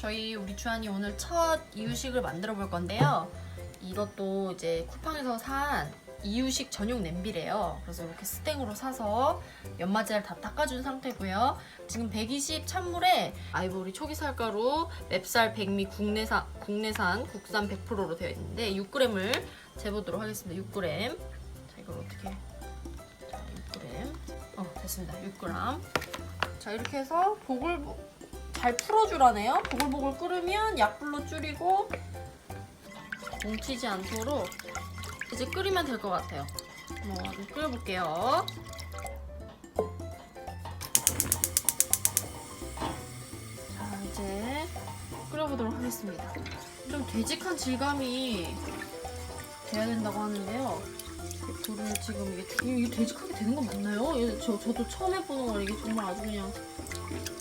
저희 우리 주한이 오늘 첫 이유식을 만들어 볼 건데요. 이것도 이제 쿠팡에서 산 이유식 전용 냄비래요. 그래서 이렇게 스탱으로 사서 연마제를 다 닦아준 상태고요. 지금 120 찬물에 아이보리 초기살가루, 맵쌀, 백미 국내산, 국내산 국산 100%로 되어 있는데 6g을 재보도록 하겠습니다. 6g. 자 이걸 어떻게? 자 6g. 어 됐습니다. 6g. 자 이렇게 해서 보글 잘 풀어주라네요. 보글보글 끓으면 약불로 줄이고 뭉치지 않도록 이제 끓이면 될 것 같아요. 한번 좀 끓여볼게요. 자 이제 끓여보도록 하겠습니다. 좀 되직한 질감이 돼야 된다고 하는데요. 불을 지금 이게, 이게 되직하게 되는 건 맞나요? 이게 저, 저도 처음 해보는 거라 이게 정말 아주 그냥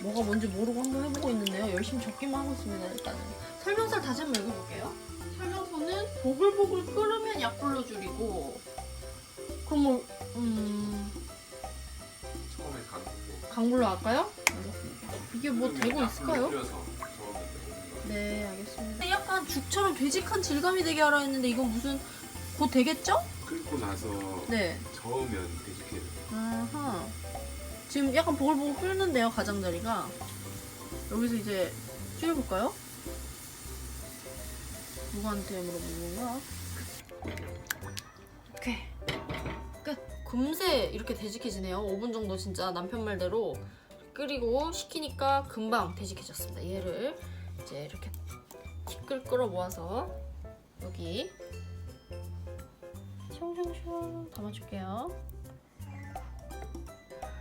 뭐가 뭔지 모르고 한번 해보고 있는데요. 열심히 적기만 하고 있습니다. 일단은 설명서를 다시 한번 읽어볼게요. 설명서는 보글보글 끓으면 약불로 줄이고 그럼 뭐 음, 처음에 강불로 강불로 할까요? 알겠습니다. 이게 뭐 되고 있을까요? 네, 알겠습니다. 약간 죽처럼 되직한 질감이 되게 하라 했는데 이건 무슨 곧 되겠죠? 거 끓고 나서 네. 저으면 되직해요 아하. 지금 약간 보글보글 끓는데요, 가장자리가. 여기서 이제 줄여볼까요? 누구한테 물어보는 건가? 오케이. 끝. 금세 이렇게 되직해지네요. 5분 정도 진짜 남편 말대로 끓이고 식히니까 금방 되직해졌습니다. 얘를 이제 이렇게 티끌 끌어 모아서 여기 숑숑숑 담아줄게요.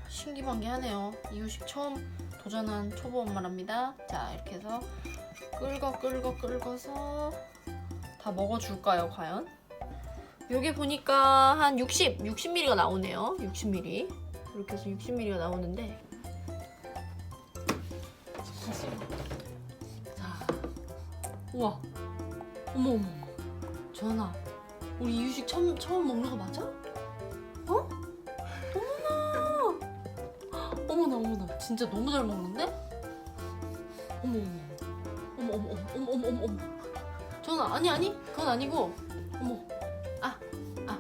신기반기하네요. 이유식 처음 도전한 초보 엄마랍니다. 자 이렇게 해서 끌거 끌거 끌거서 다 먹어줄까요 과연? 여기 보니까 한 60, 60ml가 나오네요. 60ml 이렇게 해서 60ml가 나오는데. 자, 우와, 어머 어머, 전화. 우리 이유식 처음, 처음 먹는 거 맞아? 어? 어머나! 어머나, 어머나. 진짜 너무 잘 먹는데? 어머, 어머. 어머, 어머, 어머, 어머, 어머, 어머. 저는, 아니, 아니. 그건 아니고. 어머. 아, 아.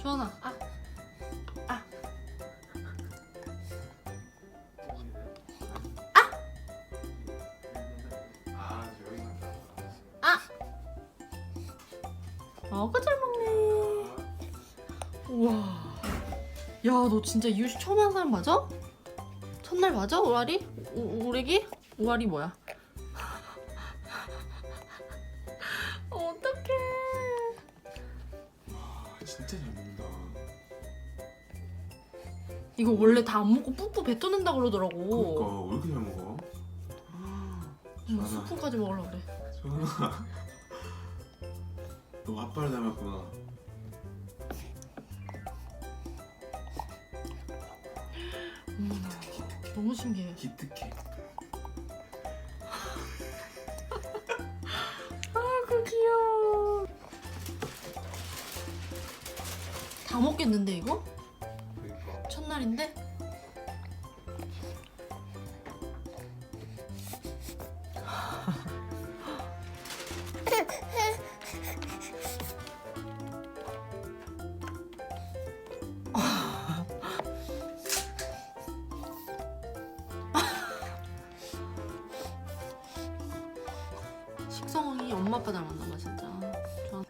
조연아, 아그 잘 먹네 우와 야 너 진짜 이유식 처음 한 사람 맞아? 첫날 맞아 오라리? 오, 오래기? 오라리 뭐야? 어떡해 아 진짜 잘 먹는다 이거 원래 다 안 먹고 뿌뿌 뱉어낸다 그러더라고 그러니까 왜 이렇게 잘 먹어? 음. 스푼까지 먹으려고 그래 소연아 너 아빠를 닮았구나. 어머나 너무 신기해. 기특해. 아이고 귀여워. 다 먹겠는데 이거? 그러니까. 첫날인데? 이 엄마 아빠 닮았나 봐 진짜. 저-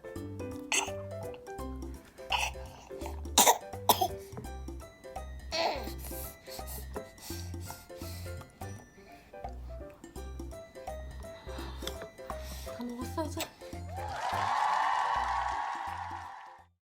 다 먹었어 이제?